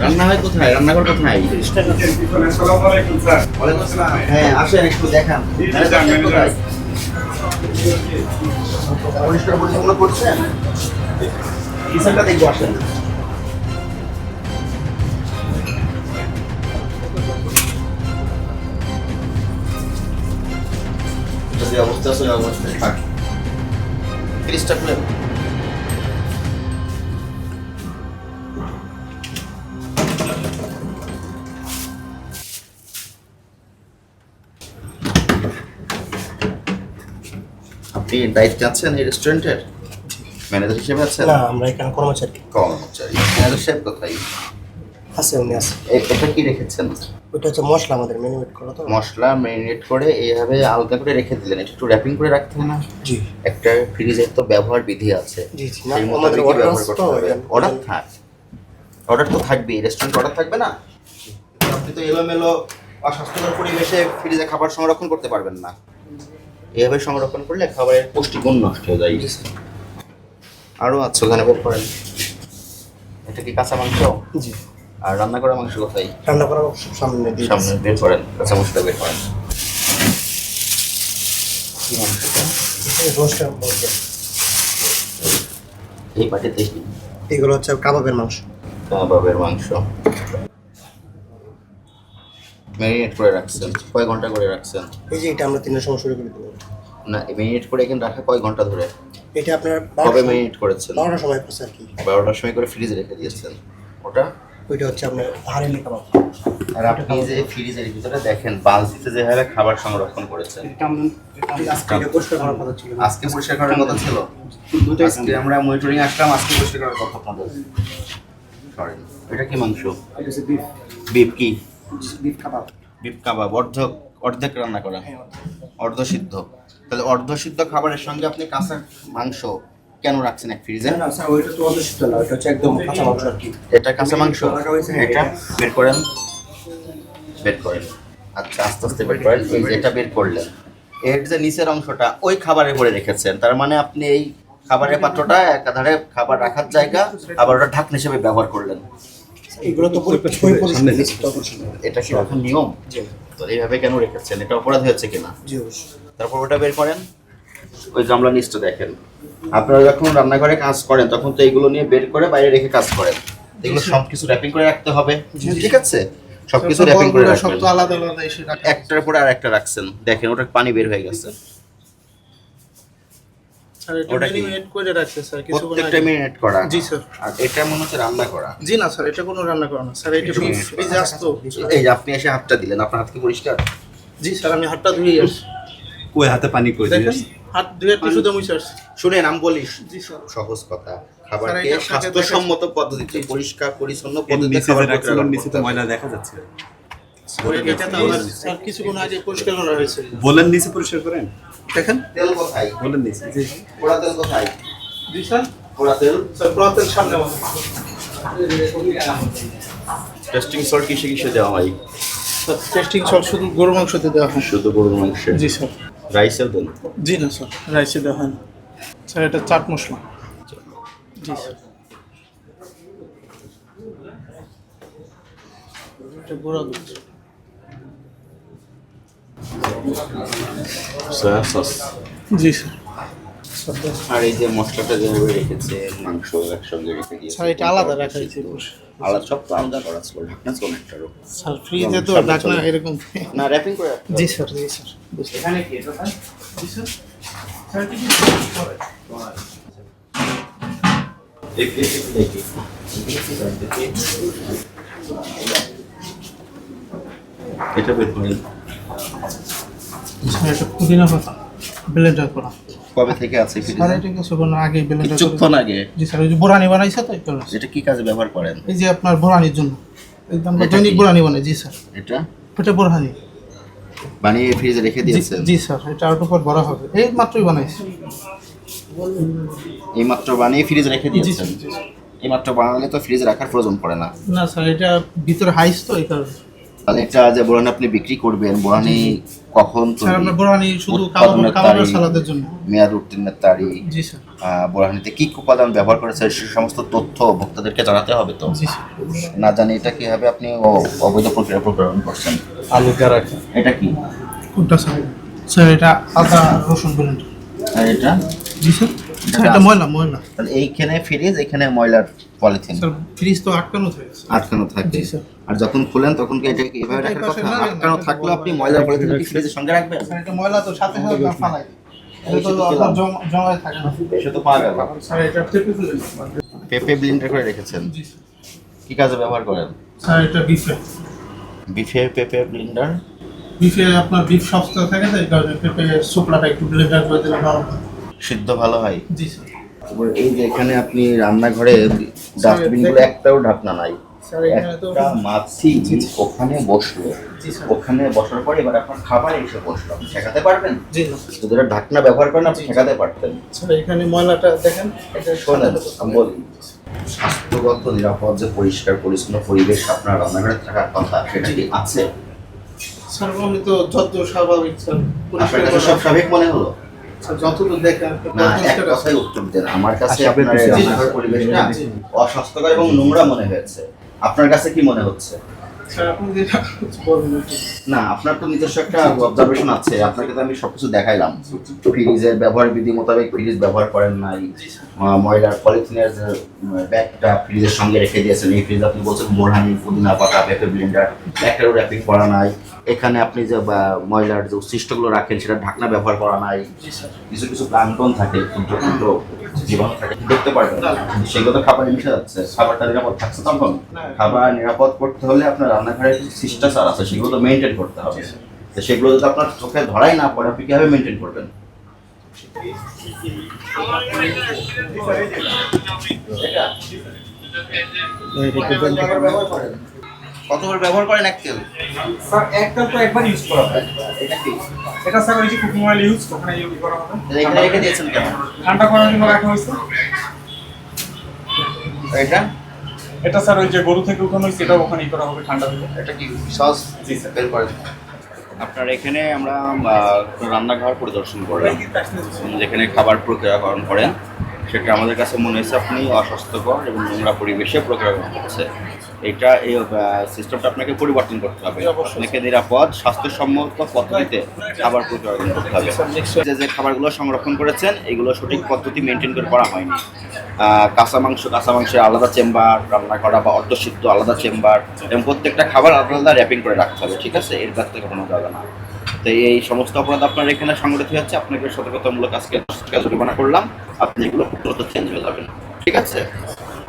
রান্না হয় কোথায়? রান্নাঘর কোথায়? হ্যাঁ আসেন একটু দেখান। পরিষ্কার পরিচ্ছন্ন করছেন? কিচেনটা অবস্থা ওই অবস্থায় থাক। ফ্রিজটা খুলে আপনি দায়িত্বে আছেন এই রেস্টুরেন্টের ম্যানেজার হিসেবে আছেন? না আমরা এখানে কর্মচারী। কর্মচারী। ম্যানেজার সাহেব কোথায়? আছে উনি আছে। এটা কি রেখেছেন? ওইটা হচ্ছে মশলা আমাদের মেনুমেট করা তো? মশলা ম্যারিনেট করে এইভাবে আলগা করে রেখে দিলেন। এটা একটু র্যাপিং করে রাখতে না? জি। একটা ফ্রিজের তো ব্যবহার বিধি আছে। জি জি। না আমাদের অর্ডার করতে তো হবে। অর্ডার থাক। অর্ডার তো থাকবেই রেস্টুরেন্ট অর্ডার থাকবে না? আপনি তো এলোমেলো অস্বাস্থ্যকর পরিবেশে ফ্রিজে খাবার সংরক্ষণ করতে পারবেন না। এভাবে সংরক্ষণ করলে খাবারের পুষ্টিগুণ নষ্ট হয়ে যায়। আরও আছে ওখানে বের করেন। এটা কি কাঁচা মাংস? জি। আর রান্না করা মাংস কোথায়? রান্না করা সামনে দিয়ে সামনে বের করেন কাঁচা মাংসটা বের করেন। এই পাটিতে এগুলো হচ্ছে কাবাবের মাংস। কাবাবের মাংস। ম্যারিনেট করে রাখছেন কয় ঘণ্টা করে রাখছেন? এই যে এটা আমরা তিনটার সময় শুরু করে দেবো। না ম্যারিনেট করে এখানে রাখা কয় ঘণ্টা ধরে? এটা আপনার কবে ম্যারিনেট করেছেন? বারোটার সময় করছে আর কি। বারোটার সময় করে ফ্রিজে রেখে দিয়েছেন। ওটা? ওইটা হচ্ছে আপনার হারেলি কাবাব আর আপনি যে ফ্রিজের ভিতরে দেখেন বালতিতে যেভাবে খাবার সংরক্ষণ করেছেন। আজকে এটা পরিষ্কার করার কথা ছিল। আজকে পরিষ্কার করার কথা ছিল? আজকে আমরা মনিটরিং আসলাম আজকে পরিষ্কার করার কথা আপনাদের সরি এটা কি মাংস? বিফ বিফ কি? Beef kebab. বিফ কাবাব অর্ধ অর্ধেক রান্না করা। অর্ধ সিদ্ধ। তাহলে অর্ধ সিদ্ধ খাবারের সঙ্গে আপনি কাঁচা মাংস কেন রাখছেন এক ফ্রিজে? না স্যার ওইটা তো শীতল না ওইটা হচ্ছে একদম কাঁচা মাংস আর কি। এটা কাঁচা মাংস? এটা বের করেন। বের করেন। আচ্ছা আস্তে আস্তে বের করেন। এই যে এটা বের করলেন। এর যে নিচের অংশটা ওই খাবারে ভরে রেখেছেন। তার মানে আপনি এই খাবারের পাত্রটা একাধারে খাবার রাখার জায়গা আবার ওটা ঢাকন হিসেবে ব্যবহার করলেন। এগুলো তো। এটা কি রাখার নিয়ম? তো এইভাবে কেন রেখেছেন? এটা অপরাধ হয়েছে কিনা? তারপর ওটা বের করেন? ওই গামলা নিচটা দেখেন। আপনারা যখন রান্নাঘরে কাজ করেন তখন তো এগুলো নিয়ে বের করে বাইরে রেখে কাজ করেন। এগুলো সব কিছু র্যাপিং করে রাখতে হবে। ঠিক আছে? সব কিছু র্যাপিং করে রাখবেন আলাদা আলাদা একটার পরে আর একটা রাখছেন। দেখেন ওটা পানি বের হয়ে গেছে। স্যার এটা কি? মেরিনেট করে রাখছে স্যার কিছুক্ষণ প্রত্যেকটা আগে মেরিনেট করা? জি স্যার। আর এটা মনে হচ্ছে রান্না করা? জি না স্যার এটা কোনো রান্না করা না স্যার এটা কিছু বিফ minute এই যে আসতো এই যে আপনি এসে হাতটা দিলেন আপনার হাত কি পরিষ্কার? জি স্যার আমি হাতটা ধুয়ে আসছি। কই হাতে পানি কই দেখেন হাত ধুয়ে টিস্যু দিয়ে মুছে আসছি। শুনে নাম বলিস জি স্যার। সহজ কথা খাবারকে এটা আপনাকে স্বাস্থ্যসম্মত পদ্ধতিতে পরিষ্কার পরিচ্ছন্ন পদ্ধতিতে নিচে খাবার যে রাখছিল প্রক্রিয়া নিচে তো করতে হবে। ময়লা দেখা যাচ্ছে। এটা তো আমার স্যার কিছুক্ষণ আগে পরিষ্কার করা হয়েছে। বলেন নিচে পরিষ্কার করেন। দেখেন। তেল কোথায়? বলেন নিচে পোড়া তেল কোথায়? জি স্যার। পোড়া তেল। স্যার পুরাতন সামনে আমাদের। টেস্টিং সল্ট কিসে কিসে দেওয়া হয়? টেস্টিং সল শুধু গরু মাংসতে দেওয়া হয়। শুধু গরুর মাংসে? জি স্যার। রাইসের দেন জি না স্যার রাইসে দেওয়া হয় না। স্যার এটা চাট মশলা। জি স্যার। এটা গুঁড়া দুধ। সয়া সস জি স্যার স্যার আর এই যে মশলাটা যেভাবে রেখেছে মাংস একসঙ্গে রেখে দিয়েছে স্যার এটা আলাদা রাখা হয়েছে আলাদা সব তো আলাদা করা ছিল ঢাকনা ছিল স্যার ফ্রিজে তো চলে। এরকম না র্যাপিং করে হবে। জি স্যার জি স্যার এখানে কি এটা স্যার? জি স্যার স্যার এটা বের করেন পুদিনা পাতা ব্লেন্ডার করা। কবে থেকে আছে স্যার এটা কিছুক্ষণ আগে ব্লেন্ডার কিছুক্ষণ আগে? জি স্যার ওই যে বোরানি বানাইছে তো। এটা কি কাজে ব্যবহার করেন? এই যে আপনার বোরানির জন্য। একদম দৈনিক বোরানি বানাই জি স্যার। এটা? এটা বোরহানি। বানিয়ে ফ্রিজে রেখে দিয়েছেন? জি স্যার এটা আর উপর বড় হবে। এই মাত্রই বানাইছি। এই মাত্র বানিয়ে ফ্রিজে রেখে দিয়েছেন। এই মাত্র বানালে তো ফ্রিজে রাখার প্রয়োজন পড়ে না। না স্যার এটা ভিতরে হাইস তো এই কারণে। তাহলে এটা যে বোরানি আপনি বিক্রি করবেন বোরানি কখন স্যার আমরা বোরানি শুধু খাবারের সালাদের জন্য। মেয়াদ উত্তীর্ণের তারিখ? জি স্যার। বোরানিতে কি উপাদান ব্যবহার করেছে সে সমস্ত তথ্য ভোক্তাদেরকে জানাতে হবে তো? জি স্যার। না জানি এটা কীভাবে আপনি ও- অবৈধ প্রক্রিয়া প্রকরণ করছেন। আলু কারা এটা কি? কোনটা স্যার? স্যার এটা আদা রসুন বলুন আর এটা? জি স্যার। এটা ময়লা ময়লা। তাহলে এইখানে ফ্রিজ এখানে ময়লার পলিথিন। স্যার ফ্রিজ তো আটকানো থাকে আটকানো থাকে। আর যখন খুলেন তখন কি এটাকে এভাবে রাখার কথা? আটকানো না, থাকলেও আপনি ময়লার পলিথিন কি ফ্রিজের সঙ্গে রাখবেন? স্যার এটা ময়লা তো সাথে সাথে ফালাই পেঁপে ব্লিন্ডার করে রেখেছেন? কি কাজে ব্যবহার করেন? স্যার এটা বিফে। বিফে পেঁপে ব্লিন্ডার বিফে আপনার বিফ সস্তা থাকে তো এই কারণে পেঁপে শুকনাটা একটু ব্লেন্ডার করে দিলে ভালো হয়। সিদ্ধ ভালো হয়? জি স্যার। তারপর এই যে এখানে আপনি রান্নাঘরে ডাস্টবিনগুলো একটাও ঢাকনা নাই। একটা মাছি ওখানে বসল। ওখানে বসার পরে এবার আপনার খাবার এসে বসল। আপনি ঠেকাতে পারবেন? যদি ঢাকনা ব্যবহার করেন আপনি। ঠেকাতে পারতেন। এখানে ময়লাটা দেখেন এটা শোনেন আমি বলি স্বাস্থ্যগত নিরাপদ যে পরিষ্কার পরিচ্ছন্ন পরিবেশ আপনার রান্নাঘরে থাকার কথা সেটা কি আছে? স্যার আমি তো যত স্বাভাবিক স্যার আপনার কাছে সব স্বাভাবিক মনে হলো? যতদূর দেখেন না এক কথাই উত্তর দেন আমার কাছে আপনার এই পেতেছি। রান্নাঘর পরিবেশটা অস্বাস্থ্যকর এবং নোংরা মনে হয়েছে। আপনার কাছে কি মনে হচ্ছে? একটু। না আপনার তো নিজস্ব একটা অবজারভেশন আছে আপনাকে তো আমি সবকিছু দেখাইলাম। ফ্রিজের ব্যবহার বিধি মোতাবেক ফ্রিজ ব্যবহার করেন নাই। ময়লার পলিথিনের যে ব্যাগটা ফ্রিজের সঙ্গে রেখে দিয়েছেন এই ফ্রিজ আপনি বলছেন মোরহানি পুদিনা পাতা পেঁপে ব্লেন্ডার একটারও র্যাপিং করা নাই। এখানে আপনি যে ময়লার যে উচ্ছিষ্টগুলো রাখেন সেটা ঢাকনা ব্যবহার করা নাই। কিছু কিছু প্লান্টন থাকে ক্ষুদ্র ক্ষুদ্র জীবাণু থাকে, দেখতে পারবেন। সেগুলো তো খাবারে মিশে যাচ্ছে খাবারটা নিরাপদ থাকছে তখন। খাবার নিরাপদ করতে হলে আপনার রান্নাঘরে কিছু শিষ্টাচার আছে, সেগুলো তো মেনটেন করতে হবে। তো সেগুলো যদি আপনার চোখে ধরাই না পড়ে, আপনি কীভাবে মেনটেন করবেন? কতবার ব্যবহার করেন? এক তেল। স্যার একটা তো একবার ইউজ করা হয়। এটা কি? এটা স্যার ওই যে কুকিং অয়েল ইউজ ওখানে ইউজ করা হবে এখানে রেখে দিয়েছেন কেন? ঠান্ডা করার জন্য রাখা হয়েছে। এটা? এটা স্যার ওই যে গরু থেকে উঠানো হয়েছে এটাও ওখানে করা হবে ঠান্ডা হলে। এটা কি সস? বের করেন আপনার এখানে আমরা রান্নাঘর পরিদর্শন করলাম। যেখানে খাবার প্রক্রিয়াকরণ করেন। সেটা আমাদের কাছে মনে হয়েছে আপনি অস্বাস্থ্যকর এবং নোংরা পরিবেশে প্রক্রিয়াকরণ করছে। এটা এই সিস্টেমটা আপনাকে পরিবর্তন করতে হবে। আপনাকে নিরাপদ স্বাস্থ্যসম্মত পদ্ধতিতে খাবার প্রক্রিয়াকরণ করতে হবে। যে যে খাবারগুলো সংরক্ষণ করেছেন এগুলো সঠিক পদ্ধতি মেনটেন করে করা হয়নি। কাঁচা মাংস কাঁচা মাংসের আলাদা চেম্বার রান্না করা বা অর্ধসিদ্ধ আলাদা চেম্বার এবং প্রত্যেকটা খাবার আলাদা আলাদা র্যাপিং করে রাখতে হবে ঠিক আছে? এর কাছ থেকে কোনো যাবে না। তো এই সমস্ত অপরাধ আপনার এখানে সংগঠিত হচ্ছে আপনাকে সতর্কতামূলক আজকে জরিমানা করলাম। আপনি এগুলো দ্রুত চেঞ্জ হয়ে যাবেন। ঠিক আছে?